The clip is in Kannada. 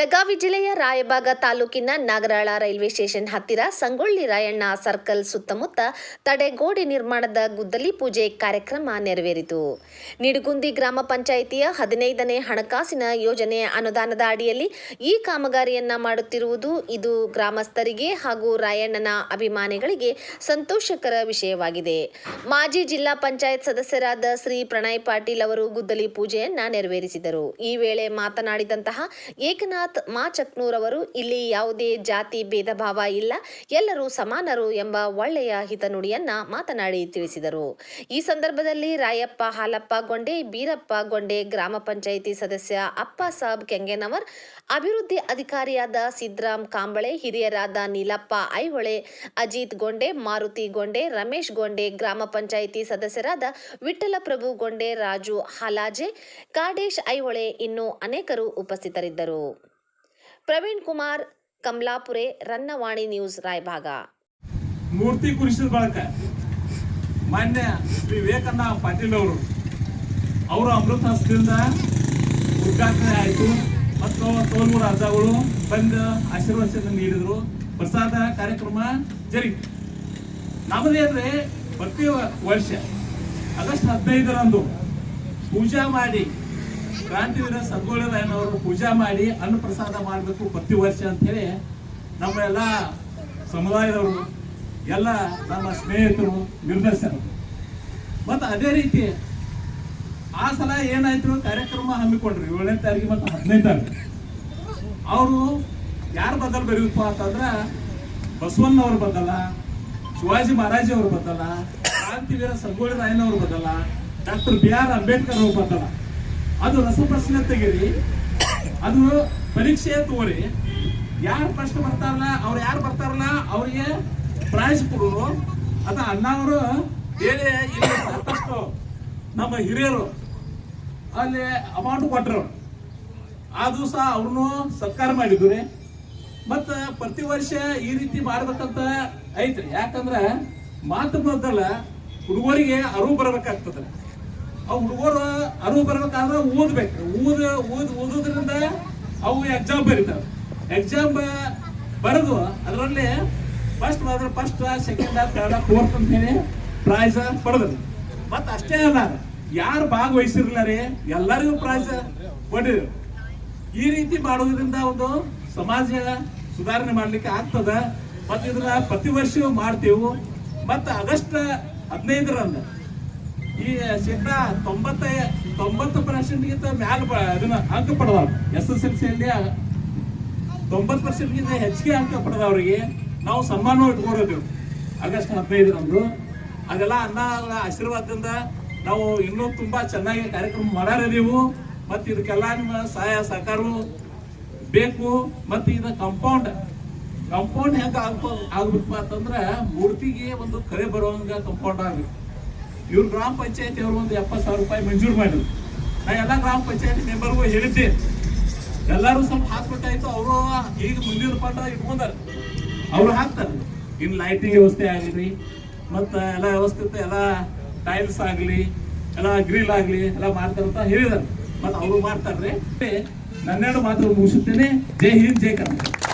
ಬೆಳಗಾವಿ ಜಿಲ್ಲೆಯ ರಾಯಬಾಗ ತಾಲೂಕಿನ ನಾಗರಾಳ ರೈಲ್ವೆ ಸ್ಟೇಷನ್ ಹತ್ತಿರ ಸಂಗೊಳ್ಳಿ ರಾಯಣ್ಣ ಸರ್ಕಲ್ ಸುತ್ತಮುತ್ತ ತಡೆಗೋಡೆ ನಿರ್ಮಾಣದ ಗುದ್ದಲಿ ಪೂಜೆ ಕಾರ್ಯಕ್ರಮ ನೆರವೇರಿತು. ನಿಡಗುಂದಿ ಗ್ರಾಮ ಪಂಚಾಯಿತಿಯ ಹದಿನೈದನೇ ಹಣಕಾಸಿನ ಯೋಜನೆ ಅನುದಾನದ ಅಡಿಯಲ್ಲಿ ಈ ಕಾಮಗಾರಿಯನ್ನ ಮಾಡುತ್ತಿರುವುದು ಇದು ಗ್ರಾಮಸ್ಥರಿಗೆ ಹಾಗೂ ರಾಯಣ್ಣನ ಅಭಿಮಾನಿಗಳಿಗೆ ಸಂತೋಷಕರ ವಿಷಯವಾಗಿದೆ. ಮಾಜಿ ಜಿಲ್ಲಾ ಪಂಚಾಯತ್ ಸದಸ್ಯರಾದ ಶ್ರೀ ಪ್ರಣಯ್ ಪಾಟೀಲ್ ಅವರು ಗುದ್ದಲಿ ಪೂಜೆಯನ್ನ ನೆರವೇರಿಸಿದರು. ಈ ವೇಳೆ ಮಾತನಾಡಿದಂತಹ ಏಕನಾಥ್ ಮಾಚಕ್ನೂರ್ ಅವರು, ಇಲ್ಲಿ ಯಾವುದೇ ಜಾತಿ ಭೇದ ಭಾವ ಇಲ್ಲ, ಎಲ್ಲರೂ ಸಮಾನರು ಎಂಬ ಒಳ್ಳೆಯ ಹಿತನುಡಿಯನ್ನ ಮಾತನಾಡಿ ತಿಳಿಸಿದರು. ಈ ಸಂದರ್ಭದಲ್ಲಿ ರಾಯಪ್ಪ, ಹಾಲಪ್ಪ ಗೊಂಡೆ, ಬೀರಪ್ಪ ಗೊಂಡೆ, ಗ್ರಾಮ ಪಂಚಾಯಿತಿ ಸದಸ್ಯ ಅಪ್ಪ ಸಾಬ್ ಕೆಂಗೇನವರ್, ಅಭಿವೃದ್ಧಿ ಅಧಿಕಾರಿಯಾದ ಸಿದ್ರಾಮ್ ಕಾಂಬಳೆ, ಹಿರಿಯರಾದ ನೀಲಪ್ಪ ಐಹೊಳೆ, ಅಜಿತ್ ಗೊಂಡೆ, ಮಾರುತಿ ಗೊಂಡೆ, ರಮೇಶ್ ಗೊಂಡೆ, ಗ್ರಾಮ ಪಂಚಾಯಿತಿ ಸದಸ್ಯರಾದ ವಿಠಲ ಪ್ರಭು ಗೊಂಡೆ, ರಾಜು ಹಾಲಾಜೆ, ಕಾಡೇಶ್ ಐಹೊಳೆ ಇನ್ನು ಅನೇಕರು ಉಪಸ್ಥಿತರಿದ್ದರು. ಪ್ರವೀಣ್ ಕುಮಾರ್, ಕಮಲಾಪುರೆ, ರನ್ನವಾಣಿ ನ್ಯೂಸ್, ರಾಯಭಾಗ. ಮೂರ್ತಿ ಕುರಿಸಿದ ಬಳಕ ಮಾನ್ಯ ಶ್ರೀ ವಿವೇಕಣ್ಣ ಪಾಟೀಲ್ ಅವರು ಅವರು ಅಮೃತ ಹಸ್ತದಿಂದ ಉದ್ಘಾಟನೆ ಆಯಿತು. ಮತ್ತು ತೋಲ್ಮೂರು ರಾಜಗಳು ಬಂದು ಆಶೀರ್ವಚನ ನೀಡಿದರು. ಪ್ರಸಾದ ಕಾರ್ಯಕ್ರಮ ಜರುಗಿತು ನಮ್ಮದೇನ್ರಿ ಪ್ರತಿ ವರ್ಷ ಆಗಸ್ಟ್ ಹದಿನೈದರಂದು ಪೂಜಾ ಮಾಡಿ ಕ್ರಾಂತಿವೀರ ಸಂಗೊಳ್ಳಿ ರಾಯನವರು ಪೂಜಾ ಮಾಡಿ ಅನ್ನ ಪ್ರಸಾದ ಮಾಡಬೇಕು ಪ್ರತಿ ವರ್ಷ ಅಂತೇಳಿ ನಮ್ಮ ಎಲ್ಲ ಸಮುದಾಯದವರು, ಎಲ್ಲ ನಮ್ಮ ಸ್ನೇಹಿತರು, ನಿರ್ದೇಶಕರು. ಮತ್ತು ಅದೇ ರೀತಿ ಆ ಸಲ ಏನಾಯ್ತು, ಕಾರ್ಯಕ್ರಮ ಹಮ್ಮಿಕೊಂಡ್ರು ಏಳನೇ ತಾರೀಕು ಮತ್ತು ಹದಿನೈದು ತಾರೀಕು ಅವರು ಯಾರು ಬದಲು ಬರೆಯುತ್ತಪ್ಪ ಅಂತಂದ್ರೆ ಬಸವಣ್ಣವ್ರ ಬದಲ, ಶಿವಾಜಿ ಮಹಾರಾಜ್ ಅವ್ರ ಬದಲ, ಕ್ರಾಂತಿವೀರ ಸಂಗೊಳ್ಳಿ ರಾಯನವ್ರ ಬದಲ, ಡಾಕ್ಟರ್ ಬಿ ಆರ್ ಅಂಬೇಡ್ಕರ್ ಅವ್ರ ಬದಲ. ಅದು ರಸಪ್ರಶ್ನೆ ತೆಗೀರಿ. ಅದು ಪರೀಕ್ಷೆ ತಗೋರಿ ಯಾರು ಪ್ರಶ್ನೆ ಬರ್ತಾರಲ್ಲ, ಅವ್ರು ಯಾರು ಬರ್ತಾರಲ್ಲ, ಅವ್ರಿಗೆ ಪ್ರೈಸ್ ಕೊಡೋರು. ಅದ ಅಣ್ಣವರು ಹೇಳಿ ಇಲ್ಲಿ ಸಾಕಷ್ಟು ನಮ್ಮ ಹಿರಿಯರು ಅಲ್ಲಿ ಅಮೌಂಟ್ ಕೊಟ್ಟರು ಆ ದಿವಸ ಅವ್ರನ್ನು ಸತ್ಕಾರ ಮಾಡಿದ್ರು ಮತ್ತ ಪ್ರತಿ ವರ್ಷ ಈ ರೀತಿ ಮಾಡ್ಬೇಕಂತ ಐತ್ರಿ. ಯಾಕಂದ್ರ ಮಾತು ಬದಲ ಹುಡುಗರಿಗೆ ಅರಿವು ಬರ್ಬೇಕಾಗ್ತದ. ಆ ಹುಡುಗರು ಅರಿವು ಬರ್ಬೇಕಾದ್ರೆ ಓದ್ಬೇಕು. ಓದ, ಓದ್, ಓದೋದ್ರಿಂದ ಅವು ಎಕ್ಸಾಮ್ ಬರೀತಾವೆ. ಎಕ್ಸಾಮ್ ಬರೆದು ಅದರಲ್ಲಿ ಫಸ್ಟ್ ಮಾಡಿದ್ರೆ ಫಸ್ಟ್ ಸೆಕೆಂಡ್ ಥರ್ಡ್ ಫೋರ್ತ್ ಅಂತ ಹೇಳಿ ಪ್ರೈಸ್ ಪಡೆದ್ರು. ಮತ್ತೆ ಅಷ್ಟೇ ಅಲ್ಲ ಯಾರು ಭಾಗವಹಿಸಿರ್ಲ ರೀ? ಎಲ್ಲರಿಗೂ ಪ್ರೈಸ್ ಕೊಟ್ಟಿದ್ರು. ಈ ರೀತಿ ಮಾಡೋದ್ರಿಂದ ಒಂದು ಸಮಾಜ ಸುಧಾರಣೆ ಮಾಡ್ಲಿಕ್ಕೆ ಆಗ್ತದ. ಮತ್ತೆ ಇದನ್ನ ಪ್ರತಿ ವರ್ಷವೂ ಮಾಡ್ತೇವೆ. ಮತ್ತೆ ಆಗಸ್ಟ್ ಹದಿನೈದರಂದು ಈ ಶೇಕಡಾ ತೊಂಬತ್ತ, ತೊಂಬತ್ತು ಪರ್ಸೆಂಟ್ಗಿಂತ ಮ್ಯಾಲ ಅದನ್ನ ಅಂಕ ಪಡೆದವ್ ಎಸ್ ಎಸ್ ಎಲ್ ಸಿಯಲ್ಲಿ ತೊಂಬತ್ತು ಪರ್ಸೆಂಟ್ಗಿಂತ ಹೆಚ್ಚಿಗೆ ಅಂಕ ಪಡೆದವರಿಗೆ ನಾವು ಸನ್ಮಾನ ಇಟ್ಕೊಂಡಿದ್ದೀವಿ ಆಗಸ್ಟ್ ಹದಿನೈದರಂದು ಅದೆಲ್ಲ ಅನ್ನ ಆಶೀರ್ವಾದದಿಂದ ನಾವು ಇನ್ನೂ ತುಂಬಾ ಚೆನ್ನಾಗಿ ಕಾರ್ಯಕ್ರಮ ಮಾಡಾರಿದೀವು ಮತ್ತು ಇದಕ್ಕೆಲ್ಲ ನಿಮ್ಮ ಸಹಾಯ ಸಹಕಾರ ಬೇಕು. ಮತ್ತು ಇದು ಕಂಪೌಂಡ್ ಕಂಪೌಂಡ್ ಹೆಂಗೆ ಆಗ್ಬೇಕು ಆಗ್ಬೇಕು ಅಂತಂದ್ರೆ ಮೂರ್ತಿಗೆ ಒಂದು ಕರೆ ಬರುವಂಗ ಕಂಪೌಂಡ್ ಆಗ್ಬೇಕು. ಇವ್ರು ಗ್ರಾಮ ಪಂಚಾಯತಿ ಅವರು ಒಂದು ಎಪ್ಪತ್ತು ಸಾವಿರ ರೂಪಾಯಿ ಮಂಜೂರು ಮಾಡಿದ್ರು. ನಾ ಎಲ್ಲ ಗ್ರಾಮ ಪಂಚಾಯತಿ ಮೆಂಬರ್ಗೂ ಹೇಳಿದ್ದೆ. ಎಲ್ಲರೂ ಸ್ವಲ್ಪ ಹಾಕ್ಬೇಕಾಯ್ತು ಅವರು ಈಗ ಮುಂದಿನ ಪಾಠ ಇಟ್ಕೊಂಡಾರ. ಅವ್ರು ಹಾಕ್ತಾರೆ. ಇನ್ನು ಲೈಟಿಂಗ್ ವ್ಯವಸ್ಥೆ ಆಗಲಿ, ಮತ್ತು ಎಲ್ಲ ವ್ಯವಸ್ಥೆ ಎಲ್ಲ ಟೈಲ್ಸ್ ಆಗಲಿ, ಎಲ್ಲ ಗ್ರಿಲ್ ಆಗಲಿ ಎಲ್ಲ ಮಾಡ್ತಾರೆ ಅಂತ ಹೇಳಿದಾರೆ. ಮತ್ತು ಅವರು ಮಾಡ್ತಾರೆ. ನನ್ನೆರಡು ಮಾತ್ರ ಮುಗಿಸುತ್ತೇನೆ. ಜೈ ಹಿಂದ್, ಜೈ ಕರ್ನಾಟಕ.